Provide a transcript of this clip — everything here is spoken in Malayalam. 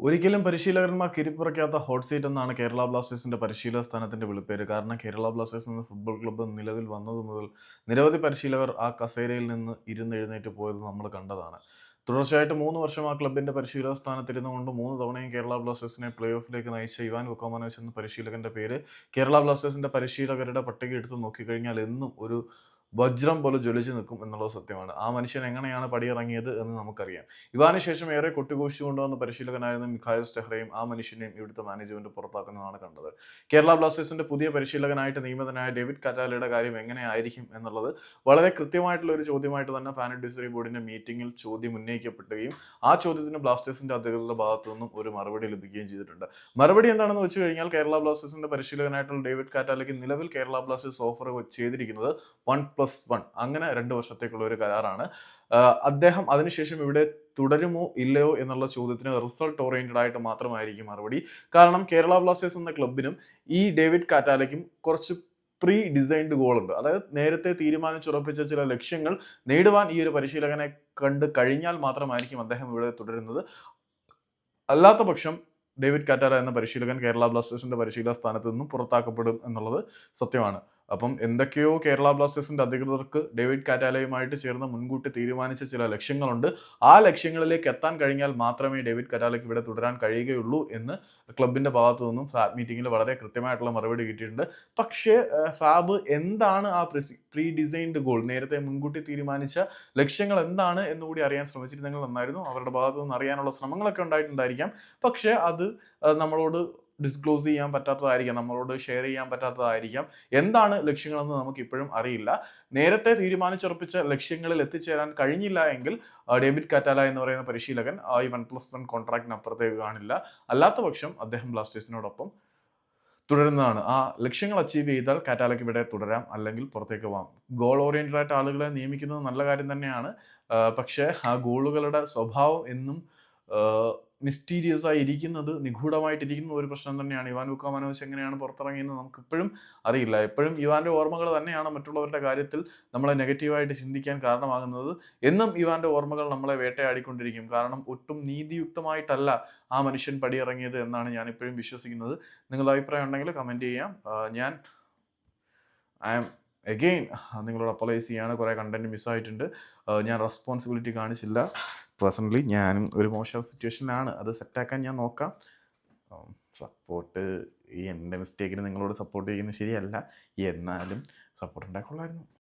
ഒരിക്കലും പരിശീലകന്മാർ കിരിപ്പുറയ്ക്കാത്ത ഹോട്ട് സീറ്റ് എന്നാണ് കേരള ബ്ലാസ്റ്റേഴ്സിന്റെ പരിശീലക സ്ഥാനത്തിന്റെ വിളിപ്പേര്. കാരണം കേരള ബ്ലാസ്റ്റേഴ്സ് എന്ന ഫുട്ബോൾ ക്ലബ്ബ് നിലവിൽ വന്നതു മുതൽ നിരവധി പരിശീലകർ ആ കസേരയിൽ നിന്ന് ഇരുന്ന് എഴുന്നേറ്റ് പോയത് നമ്മൾ കണ്ടതാണ്. തുടർച്ചയായിട്ട് മൂന്ന് വർഷം ആ ക്ലബിന്റെ പരിശീലക സ്ഥാനത്തിരുന്നുകൊണ്ട് മൂന്ന് തവണയും കേരള ബ്ലാസ്റ്റേഴ്സിനെ പ്ലേ ഓഫിലേക്ക് നയിച്ച ഇവാൻ വുക്കോമാനോസ് എന്ന പരിശീലകന്റെ പേര് കേരള ബ്ലാസ്റ്റേഴ്സിന്റെ പരിശീലകരുടെ പട്ടിക എടുത്ത് നോക്കിക്കഴിഞ്ഞാൽ എന്നും ഒരു വജ്രം പോലെ ജ്വലിച്ചു നിൽക്കും എന്നുള്ളത് സത്യമാണ്. ആ മനുഷ്യൻ എങ്ങനെയാണ് പടിയിറങ്ങിയത് എന്ന് നമുക്കറിയാം. ഇവാന് ശേഷം ഏറെ കൊട്ടിഘോഷിച്ചു കൊണ്ടുവന്ന പരിശീലകനായിരുന്ന മിഖായോ സ്റ്റെഹ്റയും ആ മനുഷ്യനെയും ഇവിടുത്തെ മാനേജ്മെന്റ് പുറത്താക്കുന്നതാണ് കണ്ടത്. കേരള ബ്ലാസ്റ്റേഴ്സിന്റെ പുതിയ പരിശീലകനായിട്ട് നിയമിതനായ ഡേവിഡ് കറ്റാലയുടെ കാര്യം എങ്ങനെയായിരിക്കും എന്നുള്ളത് വളരെ കൃത്യമായിട്ടുള്ള ഒരു ചോദ്യമായിട്ട് തന്നെ ഫാൻ അഡ്വൈസറി ബോർഡിന്റെ മീറ്റിംഗിൽ ചോദ്യം ഉന്നയിക്കപ്പെടുകയും ആ ചോദ്യത്തിന് ബ്ലാസ്റ്റേഴ്സിന്റെ അധികൃതരുടെ ഭാഗത്തു നിന്നും ഒരു മറുപടി ലഭിക്കുകയും ചെയ്തിട്ടുണ്ട്. മറുപടി എന്താണെന്ന് വെച്ച് കഴിഞ്ഞാൽ കേരള ബ്ലാസ്റ്റേഴ്സിന്റെ പരിശീലകനായിട്ടുള്ള ഡേവിഡ് കാറ്റാലയ്ക്ക് നിലവിൽ കേരള ബ്ലാസ്റ്റേഴ്സ് ഓഫർ ചെയ്തിരിക്കുന്നത് വൺ പ്ലസ് വൺ. അങ്ങനെ രണ്ട് വർഷത്തേക്കുള്ള ഒരു കരാറാണ്. അദ്ദേഹം അതിനുശേഷം ഇവിടെ തുടരുമോ ഇല്ലയോ എന്നുള്ള ചോദ്യത്തിന് റിസൾട്ട് ഓറിയന്റഡ് ആയിട്ട് മാത്രമായിരിക്കും മറുപടി. കാരണം കേരള ബ്ലാസ്റ്റേഴ്സ് എന്ന ക്ലബിനും ഈ ഡേവിഡ് കാറ്റാലയ്ക്കും കുറച്ച് പ്രീ ഡിസൈൻഡ് ഗോളുണ്ട് അതായത് നേരത്തെ തീരുമാനിച്ചുറപ്പിച്ച ചില ലക്ഷ്യങ്ങൾ നേടുവാൻ ഈ ഒരു പരിശീലകനെ കണ്ട് കഴിഞ്ഞാൽ മാത്രമായിരിക്കും അദ്ദേഹം ഇവിടെ തുടരുന്നത്. അല്ലാത്ത പക്ഷം ഡേവിഡ് കാറ്റാല എന്ന പരിശീലകൻ കേരള ബ്ലാസ്റ്റേഴ്സിന്റെ പരിശീലക സ്ഥാനത്ത് നിന്നും പുറത്താക്കപ്പെടും എന്നുള്ളത് സത്യമാണ്. അപ്പം എന്തൊക്കെയോ കേരള ബ്ലാസ്റ്റേഴ്സിന്റെ അധികൃതർക്ക് ഡേവിഡ് കാറ്റാലയുമായിട്ട് ചേർന്ന് മുൻകൂട്ടി തീരുമാനിച്ച ചില ലക്ഷ്യങ്ങളുണ്ട്. ആ ലക്ഷ്യങ്ങളിലേക്ക് എത്താൻ കഴിഞ്ഞാൽ മാത്രമേ ഡേവിഡ് കറ്റാലയ്ക്ക് ഇവിടെ തുടരാൻ കഴിയുകയുള്ളൂ എന്ന് ക്ലബിന്റെ ഭാഗത്തു നിന്നും ഫാബ് മീറ്റിംഗിൽ വളരെ കൃത്യമായിട്ടുള്ള മറുപടി കിട്ടിയിട്ടുണ്ട്. പക്ഷേ ഫാബ് എന്താണ് ആ പ്രീ ഡിസൈൻഡ് ഗോൾ നേരത്തെ മുൻകൂട്ടി തീരുമാനിച്ച ലക്ഷ്യങ്ങൾ എന്താണ് എന്നുകൂടി അറിയാൻ ശ്രമിച്ചിരുന്നെങ്കിൽ നന്നായിരുന്നു. അവരുടെ ഭാഗത്തു നിന്ന് അറിയാനുള്ള ശ്രമങ്ങളൊക്കെ ഉണ്ടായിട്ടുണ്ടായിരിക്കാം. പക്ഷേ അത് നമ്മളോട് ഡിസ്ക്ലോസ് ചെയ്യാൻ പറ്റാത്തതായിരിക്കാം നമ്മളോട് ഷെയർ ചെയ്യാൻ പറ്റാത്തതായിരിക്കാം. എന്താണ് ലക്ഷ്യങ്ങളെന്ന് നമുക്ക് ഇപ്പോഴും അറിയില്ല. നേരത്തെ തീരുമാനിച്ചുറപ്പിച്ച ലക്ഷ്യങ്ങളിൽ എത്തിച്ചേരാൻ കഴിഞ്ഞില്ല എങ്കിൽ ഡേവിഡ് കാറ്റാല എന്ന് പറയുന്ന പരിശീലകൻ ഈ വൺ പ്ലസ് വൺ കോൺട്രാക്റ്റിന് അപ്പുറത്തേക്ക് കാണില്ല. അല്ലാത്ത പക്ഷം അദ്ദേഹം ബ്ലാസ്റ്റേഴ്സിനോടൊപ്പം തുടരുന്നതാണ്. ആ ലക്ഷ്യങ്ങൾ അച്ചീവ് ചെയ്താൽ കാറ്റാലയ്ക്ക് ഇവിടെ തുടരാം. അല്ലെങ്കിൽ പുറത്തേക്ക് പോകാം. ഗോൾ ഓറിയന്റഡ് ആയിട്ട് ആളുകളെ നിയമിക്കുന്നത് നല്ല കാര്യം തന്നെയാണ്. പക്ഷേ ആ ഗോളുകളുടെ സ്വഭാവം എന്നും മിസ്റ്റീരിയസ് ആയി ഇരിക്കുന്നത് നിഗൂഢമായിട്ടിരിക്കുന്ന ഒരു പ്രശ്നം തന്നെയാണ്. ഇവാൻ ലുക്ക മനോജ് എങ്ങനെയാണ് പുറത്തിറങ്ങിയെന്ന് നമുക്ക് ഇപ്പോഴും അറിയില്ല. എപ്പോഴും ഇവാന്റെ ഓർമ്മകൾ തന്നെയാണ് മറ്റുള്ളവരുടെ കാര്യത്തിൽ നമ്മളെ നെഗറ്റീവായിട്ട് ചിന്തിക്കാൻ കാരണമാകുന്നത്. എന്നും ഇവാന്റെ ഓർമ്മകൾ നമ്മളെ വേട്ടയാടിക്കൊണ്ടിരിക്കും. കാരണം ഒട്ടും നീതിയുക്തമായിട്ടല്ല ആ മനുഷ്യൻ പടിയിറങ്ങിയത് എന്നാണ് ഞാൻ ഇപ്പോഴും വിശ്വസിക്കുന്നത്. നിങ്ങളുടെ അഭിപ്രായം ഉണ്ടെങ്കിൽ കമന്റ് ചെയ്യാം. ഞാൻ ഐ ആം എഗെയിൻ നിങ്ങളോട് അപ്പലൈസ് ചെയ്യാണ്. കുറേ കണ്ടന്റ് മിസ്സായിട്ടുണ്ട് ഞാൻ റെസ്പോൺസിബിലിറ്റി കാണിച്ചില്ല. പേഴ്സണലി ഞാനും ഒരു മോശം സിറ്റുവേഷനിലാണ് അത് സെറ്റാക്കാൻ ഞാൻ നോക്കാം. സപ്പോർട്ട് ഈ എന്റെ മിസ്റ്റേക്കിന് നിങ്ങളോട് സപ്പോർട്ട് ചെയ്യുന്നത് ശരിയല്ല. എന്നാലും സപ്പോർട്ട് ഉണ്ടാക്കൊള്ളായിരുന്നു.